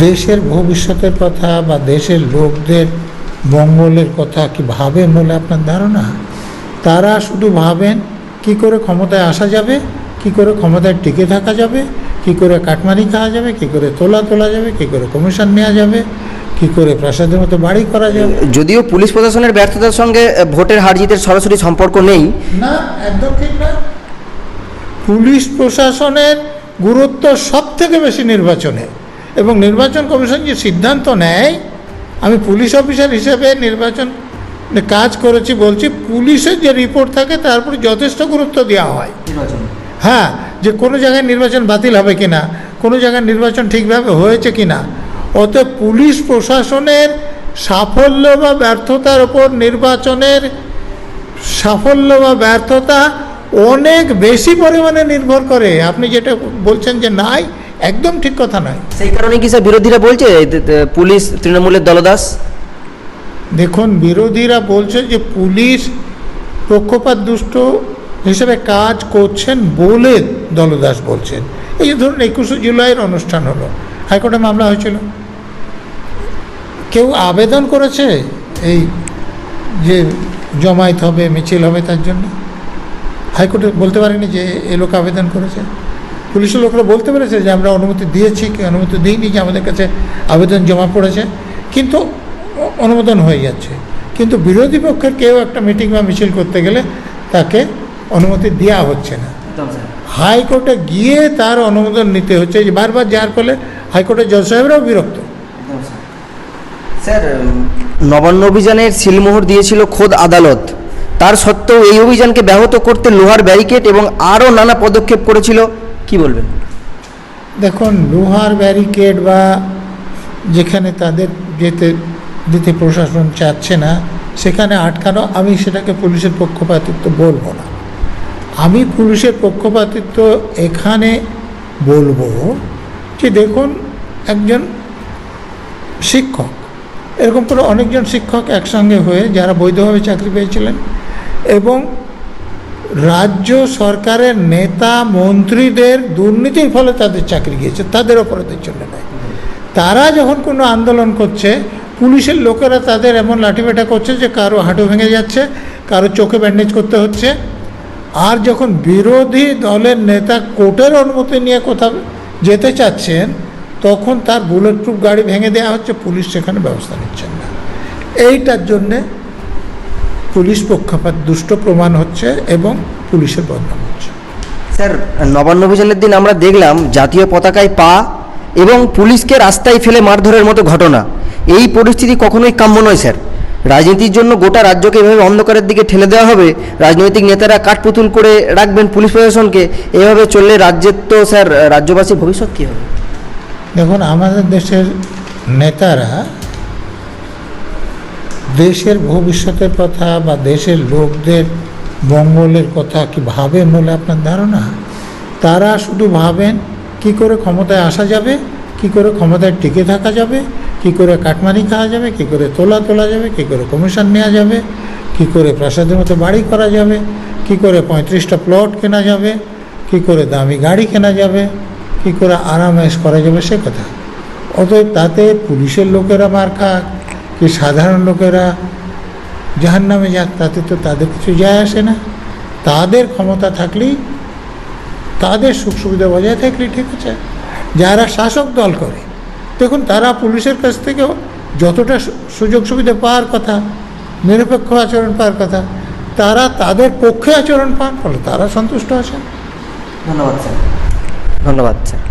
দেশের ভবিষ্যতের কথা বা দেশের লোকদের মঙ্গলের কথা কি ভাবেন বলে আপনার ধারণা? তারা শুধু ভাবেন কি করে ক্ষমতায় আসা যাবে কি করে ক্ষমতায় টিকে থাকা যাবে কি করে কাটমানি খাওয়া যাবে কি করে তোলা তোলা যাবে কি করে কমিশন নেওয়া যাবে কি করে প্রাসাদের মতো বাড়ি করা যাবে। যদিও পুলিশ প্রশাসনের ব্যর্থতার সঙ্গে ভোটের হার জিতের সরাসরি সম্পর্ক নেই। না একদম ঠিক না। পুলিশ প্রশাসনের গুরুত্ব সব থেকে বেশি নির্বাচনে এবং নির্বাচন কমিশন যে সিদ্ধান্ত নেয় আমি পুলিশ অফিসার হিসেবে নির্বাচন কাজ করেছি বলছি পুলিশের যে রিপোর্ট থাকে তার উপর যথেষ্ট গুরুত্ব দেওয়া হয়। হ্যাঁ যে কোনো জায়গায় নির্বাচন বাতিল হবে কি না কোনো জায়গায় নির্বাচন ঠিকভাবে হয়েছে কি না অতএব পুলিশ প্রশাসনের সাফল্য বা ব্যর্থতার ওপর নির্বাচনের সাফল্য বা ব্যর্থতা অনেক বেশি পরিমাণে নির্ভর করে। আপনি যেটা বলছেন যে নাই একদম ঠিক কথা নয়। সেই কারণে কি স্যার বিরোধীরা বলছে পুলিশ তৃণমূলের দলদাস? দেখুন বিরোধীরা বলছে যে পুলিশ পক্ষপাত দুষ্ট হিসেবে কাজ করছেন বলে দলদাস বলছেন। এই যে ধরুন একুশে জুলাইয়ের অনুষ্ঠান হলো হাইকোর্টে মামলা হয়েছিল। কেউ আবেদন করেছে এই যে জমায়েত হবে মিছিল হবে তার জন্য? হাইকোর্টে বলতে পারেনি যে এ লোক আবেদন করেছে? পুলিশের লোকরা বলতে পেরেছে যে আমরা অনুমতি দিয়েছি কি অনুমতি দিইনি যে আমাদের কাছে আবেদন জমা পড়েছে। কিন্তু অনুমোদন হয়ে যাচ্ছে। কিন্তু বিরোধী পক্ষের কেউ একটা মিটিং বা মিছিল করতে গেলে তাকে অনুমতি দেওয়া হচ্ছে না। হাইকোর্টে গিয়ে তার অনুমোদন নিতে হচ্ছে। যে বারবার যার ফলে হাইকোর্টের জজ সাহেবরাও বিরক্ত। স্যার নবান্ন অভিযানের সিলমোহর দিয়েছিল খোদ আদালত। তার সত্ত্বেও এই অভিযানকে ব্যাহত করতে লোহার ব্যারিকেড এবং আরও নানা পদক্ষেপ করেছিল কি বলবেন? দেখুন, লোহার ব্যারিকেড বা যেখানে তাদের যেতে দিতে প্রশাসন চাচ্ছে না, সেখানে আটকানো, আমি সেটাকে পুলিশের পক্ষপাতিত্ব বলব না। আমি পুলিশের পক্ষপাতিত্ব এখানে বলব যে দেখুন, একজন শিক্ষক, এরকম করে অনেকজন শিক্ষক একসঙ্গে হয়ে যারা বৈধভাবে চাকরি পেয়েছিলেন এবং রাজ্য সরকারের নেতা মন্ত্রীদের দুর্নীতির ফলে তাদের চাকরি গিয়েছে, তাদের অপরাধের জন্য নয় তারা যখন কোনো আন্দোলন করছে, পুলিশের লোকেরা তাদের এমন লাঠি লাঠিপেটা করছে যে কারও হাঁটু ভেঙে যাচ্ছে, কারও চোখে ব্যান্ডেজ করতে হচ্ছে। আর যখন বিরোধী দলের নেতা কোর্টের অনুমতি নিয়ে কোথাও যেতে চাচ্ছেন, তখন তার বুলেট প্রুফ গাড়ি ভেঙে দেওয়া হচ্ছে, পুলিশ সেখানে ব্যবস্থা নিচ্ছেন না। এইটার জন্যে পুলিশ পক্ষপাত দুষ্ট প্রমাণ হচ্ছে এবং পুলিশের বদনাম হচ্ছে। স্যার নবান্ন অভিযানের দিন আমরা দেখলাম জাতীয় পতাকায় পা এবং পুলিশকে রাস্তায় ফেলে মারধরের মতো ঘটনা। এই পরিস্থিতি কখনোই কাম্য নয় স্যার। রাজনীতির জন্য গোটা রাজ্যকে এভাবে অন্ধকারের দিকে ঠেলে দেওয়া হবে রাজনৈতিক নেতারা কাঠপুতুল করে রাখবেন পুলিশ প্রশাসনকে এভাবে চললে রাজ্যের তো স্যার রাজ্যবাসীর ভবিষ্যৎ কী হবে? দেখুন আমাদের দেশের নেতারা দেশের ভবিষ্যতের কথা বা দেশের লোকদের মঙ্গলের কথা কি ভাবেন বলে আপনার ধারণা? তারা শুধু ভাবেন কি করে ক্ষমতায় আসা যাবে, কি করে ক্ষমতায় টিকে থাকা যাবে, কি করে কাটমানি খাওয়া যাবে, কি করে তোলা তোলা যাবে, কি করে কমিশন নেওয়া যাবে, কি করে প্রাসাদের মতো বাড়ি করা যাবে, কি করে পঁয়ত্রিশটা প্লট কেনা যাবে, কি করে দামি গাড়ি কেনা যাবে, কি করে আরামেশ করা যাবে সে কথা। অতএব তাতে পুলিশের লোকেরা মার খাক কি সাধারণ লোকেরা জাহান নামে যাক, তাতে তো তাদের কিছু যায় আসে না। তাদের ক্ষমতা থাকলেই, তাদের সুখ সুবিধা বজায় থাকলে ঠিক আছে। যারা শাসক দল করে, দেখুন তারা পুলিশের কাছ থেকে যতটা সুযোগ সুবিধা পাওয়ার কথা, নিরপেক্ষ আচরণ পাওয়ার কথা, তারা তাদের পক্ষে আচরণ পান, ফলে তারা সন্তুষ্ট আছেন ধন্যবাদ স্যার। ধন্যবাদ স্যার।